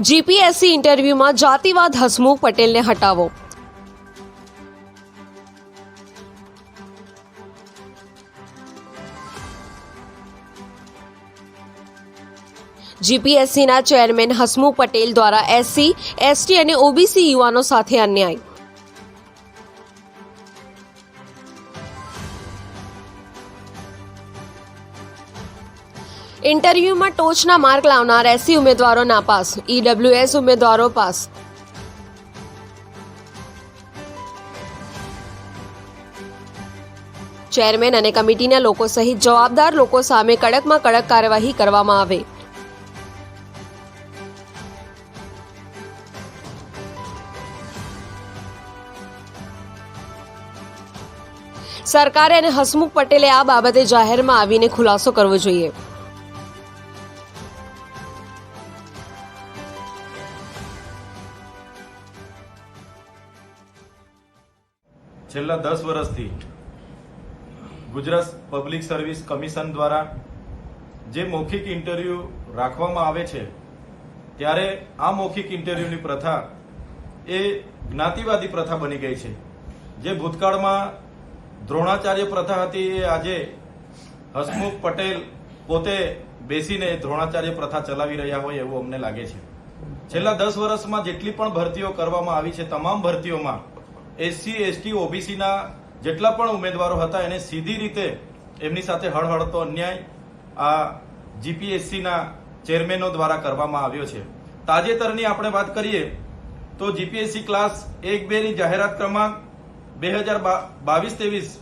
GPSC ઇન્ટરવ્યુમાં જાતિવાદ હસમુખ પટેલને હટાવો. જીપીએસસીના ચેરમેન હસમુખ પટેલ દ્વારા એસસી, એસટી અને ઓબીસી યુવાનો સાથે અન્યાય. ઇન્ટરવ્યુમાં ટોચના માર્ક લાવનાર એસસી ઉમેદવારો નાપાસ, ઈડબ્લ્યુએસ ઉમેદવારો પાસ. ચેરમેન અને કમિટીના લોકો સહિત જવાબદાર લોકો સામે કડકમાં કડક કાર્યવાહી કરવામાં આવે. સરકારે અને હસમુખ પટેલે આ બાબતે જાહેરમાં આવીને ખુલાસો કરવો જોઈએ. છેલ્લા દસ વર્ષથી ગુજરાત પબ્લિક સર્વિસ કમિશન દ્વારા જે મૌખિક ઇન્ટરવ્યુ રાખવામાં આવે છે, ત્યારે આ મૌખિક ઇન્ટરવ્યુની પ્રથા એ જ્ઞાતિવાદી પ્રથા બની ગઈ છે. જે ભૂતકાળમાં દ્રોણાચાર્ય પ્રથા હતી એ આજે હસમુખ પટેલ પોતે બેસીને દ્રોણાચાર્ય પ્રથા ચલાવી રહ્યા હોય એવું અમને લાગે છે. છેલ્લા દસ વર્ષમાં જેટલી પણ ભરતીઓ કરવામાં આવી છે, તમામ ભરતીઓમાં એસસી, એસટી, ઓબીસીના જેટલા પણ ઉમેદવારો હતા, એને સીધી રીતે એમની સાથે હળહળતો અન્યાય આ જીપીએસસીના ચેરમેનો દ્વારા કરવામાં આવ્યો છે. તાજેતરની આપણે વાત કરીએ તો જીપીએસસી ક્લાસ એક બેની જાહેરાત ક્રમાંક બે હજાર બાવીસ, ત્રેવીસ,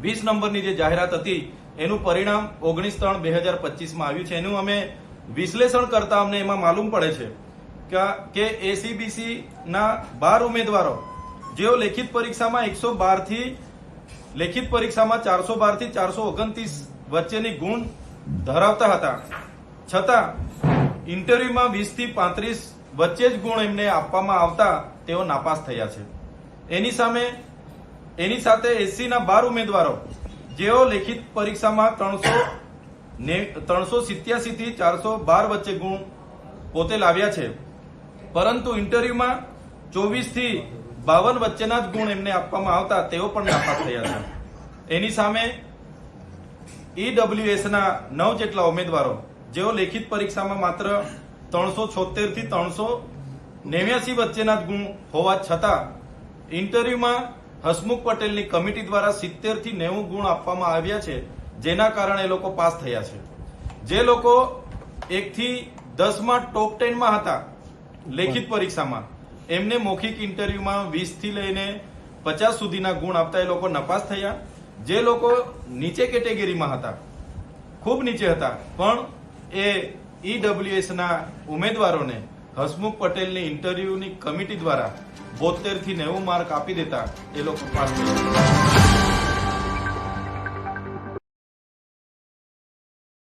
વીસ નંબરની જે જાહેરાત હતી, એનું પરિણામ ઓગણીસ ત્રણ બે હજાર પચીસમાં આવ્યું છે. એનું અમે વિશ્લેષણ કરતા અમને એમાં માલુમ પડે છે કે- કે એસીબીસી બાર ઉમેદવારો જેઓ લેખિત પરીક્ષામાં એકસો બારથી લેખિત પરીક્ષામાં ચારસો બારથી ચારસો ઓગણત્રીસ વચ્ચેની ગુણ ધરાવતા હતા. છતાં, ઇન્ટરવ્યુમાં વીસથી પાંત્રીસ વચ્ચે જ ગુણ એમને આપવામાં આવતા તેઓ નાપાસ થયા છે. એની સામે, એની સાથે એસસી ના બાર ઉમેદવારો, જેઓ લેખિત પરીક્ષામાં ત્રણસો ત્રણસો સિત્યાસી થી ચારસો બાર વચ્ચે ગુણ પોતે લાવ્યા છે. પરંતુ ઇન્ટરવ્યુમાં ચોવીસથી બાવન વચ્ચેના જ ગુણ એમને આપવામાં આવતા, તેઓ પણ નાપાસ થયા છે. એની સામે ઈડબ્લ્યુએસના નવ જેટલા ઉમેદવારો, જેઓ લેખિત પરીક્ષામાં માત્ર ત્રણસો છોતેરથી ત્રણસો નેવ્યાસી વચ્ચેના જ ગુણ હોવા છતાં, ઇન્ટરવ્યુમાં હસમુખ પટેલની કમિટી દ્વારા સિત્તેરથી નેવું ગુણ આપવામાં આવ્યા છે, જેના કારણે એ લોકો પાસ થયા છે. જે લોકો એક થી દસમાં ટોપ ટેનમાં હતા, લેખિત પરીક્ષામાં એમને મૌખિક ઇન્ટરવ્યુમાં વીસથી લઈને પચાસ સુધીના ગુણ આપતા એ લોકો નપાસ થયા. જે લોકો નીચે કેટેગરીમાં હતા, ખૂબ નીચે હતા, પણ એ ઈડબ્લ્યુએસના ઉમેદવારોને હસમુખ પટેલની ઇન્ટરવ્યુની કમિટી દ્વારા બોતેરથી નેવું માર્ક આપી દેતા એ લોકો પાસ થયા.